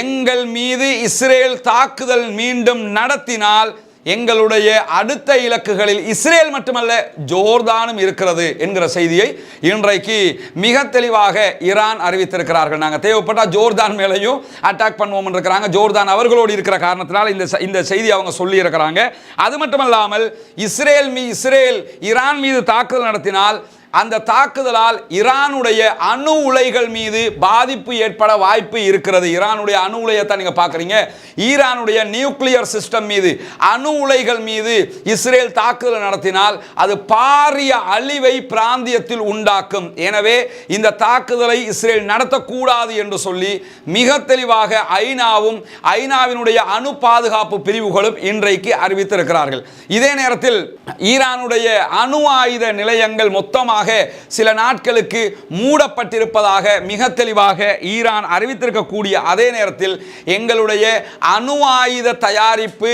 எங்கள் மீது இஸ்ரேல் தாக்குதல் மீண்டும் நடத்தினால் எங்களுடைய அடுத்த இலக்குகளில் இஸ்ரேல் மட்டுமல்ல ஜோர்தானும் இருக்கிறது என்கிற செய்தியை இன்றைக்கு மிக தெளிவாக ஈரான் அறிவித்திருக்கிறார்கள். நாங்கள் தேவைப்பட்டால் ஜோர்தான் மேலேயும் அட்டாக் பண்ணுவோம் இருக்கிறாங்க ஜோர்தான் அவர்களோடு இருக்கிற காரணத்தினால் இந்த இந்த செய்தி அவங்க சொல்லியிருக்கிறாங்க அது மட்டுமல்லாமல் இஸ்ரேல் மீ இஸ்ரேல் ஈரான் மீது தாக்குதல் நடத்தினால் அந்த தாக்குதலால் ஈரானுடைய அணு உலைகள் மீது பாதிப்பு ஏற்பட வாய்ப்பு இருக்கிறது. ஈரானுடைய அணு உலையை தான் நீங்கள் பார்க்குறீங்க. ஈரானுடைய நியூக்ளியர் சிஸ்டம் மீது அணு உலைகள் மீது இஸ்ரேல் தாக்குதல் நடத்தினால் அது பாரிய அழிவை பிராந்தியத்தில் உண்டாக்கும். எனவே இந்த தாக்குதலை இஸ்ரேல் நடத்தக்கூடாது என்று சொல்லி மிக தெளிவாக ஐநாவும் ஐநாவினுடைய அணு பாதுகாப்பு பிரிவுகளும் இன்றைக்கு அறிவித்திருக்கிறார்கள். இதே நேரத்தில் ஈரானுடைய அணு ஆயுத நிலையங்கள் மொத்தமாக சில நாட்களுக்கு மூடப்பட்டிருப்பதாக மிக தெளிவாக ஈரான் அறிவித்திருக்கக்கூடிய அதே நேரத்தில் எங்களுடைய அணு ஆயுத தயாரிப்பு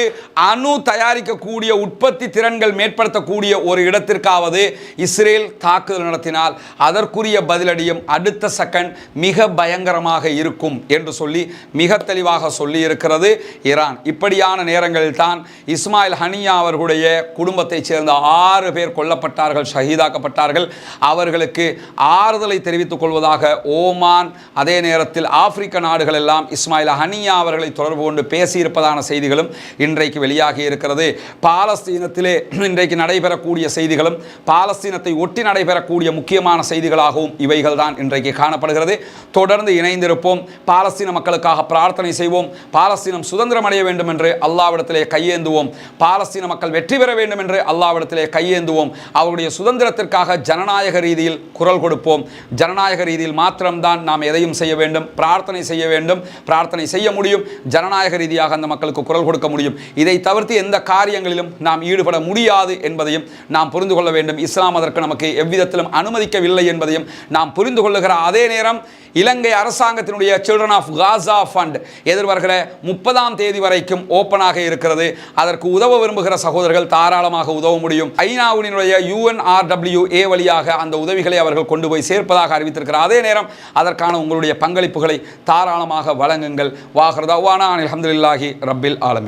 அணு தயாரிக்கக்கூடிய உற்பத்தி திறன்கள் மேற்படுத்தக்கூடிய ஒரு இடத்திற்காவது இஸ்ரேல் தாக்குதல் நடத்தினால் அதற்குரிய பதிலடியும் அடுத்த செகண்ட் மிக பயங்கரமாக இருக்கும் என்று சொல்லி மிக தெளிவாக சொல்லி இருக்கிறது ஈரான். இப்படியான நேரங்களில் தான் இஸ்மாயில் ஹனியா அவர்களுடைய குடும்பத்தைச் சேர்ந்த ஆறு பேர் கொல்லப்பட்டார்கள் ஷஹீதாக்கப்பட்டார்கள். அவர்களுக்கு ஆறுதலை தெரிவித்துக் கொள்வதாக ஓமான் அதே நேரத்தில் ஆப்பிரிக்க நாடுகள் எல்லாம் இஸ்மாயில் ஹனியா அவர்களை தொடர்பு கொண்டு பேசியிருப்பதான செய்திகளும் இன்றைக்கு வெளியாகி இருக்கிறது. பாலஸ்தீனத்திலே இன்றைக்கு நடைபெறக்கூடிய செய்திகளும் பாலஸ்தீனத்தை ஒட்டி நடைபெறக்கூடிய முக்கியமான செய்திகளாகவும் இவைகள் தான் இன்றைக்கு காணப்படுகிறது. தொடர்ந்து இணைந்திருப்போம். பாலஸ்தீன மக்களுக்காக பிரார்த்தனை செய்வோம். பாலஸ்தீனம் சுதந்திரம் அடைய வேண்டும் என்று அல்லாவிடத்திலே கையேந்துவோம். பாலஸ்தீன மக்கள் வெற்றி பெற வேண்டும் என்று அல்லாவிடத்திலே கையேந்துவோம். அவருடைய சுதந்திரத்திற்காக ஜனநாயக ரீதியில் குரல் கொடுப்போம். ஜனநாயக ரீதியில் மாத்திரம்தான் நாம் எதையும் செய்ய வேண்டும். பிரார்த்தனை செய்ய வேண்டும். பிரார்த்தனை செய்ய முடியும். ஜனநாயக ரீதியாக அந்த மக்களுக்கு குரல் கொடுக்க முடியும். இதை தவிர்த்து எந்த காரியங்களிலும் நாம் ஈடுபட முடியாது என்பதையும் நாம் புரிந்து கொள்ள வேண்டும். இஸ்லாம் அதற்கு நமக்கு எவ்விதத்திலும் அனுமதிக்கவில்லை என்பதையும் நாம் புரிந்து கொள்ளுகிற அதே நேரம் இலங்கை அரசாங்கத்தினுடைய சில்ட்ரன் ஆஃப் காசா ஃபண்ட் எதிர்வருகிற முப்பதாம் தேதி வரைக்கும் ஓப்பனாக இருக்கிறது. அதற்கு உதவ விரும்புகிற சகோதரர்கள் தாராளமாக உதவ முடியும். ஐநாவுடைய யூஎன்ஆர்டபிள்யூ ஏ வழியாக அந்த உதவிகளை அவர்கள் கொண்டு போய் சேர்ப்பதாக அறிவித்திருக்கிறார். அதே நேரம் அதற்கான உங்களுடைய பங்களிப்புகளை தாராளமாக வழங்குங்கள். வாகரதாவானா அலமதுல்லாஹி ரப்பில் ஆலமி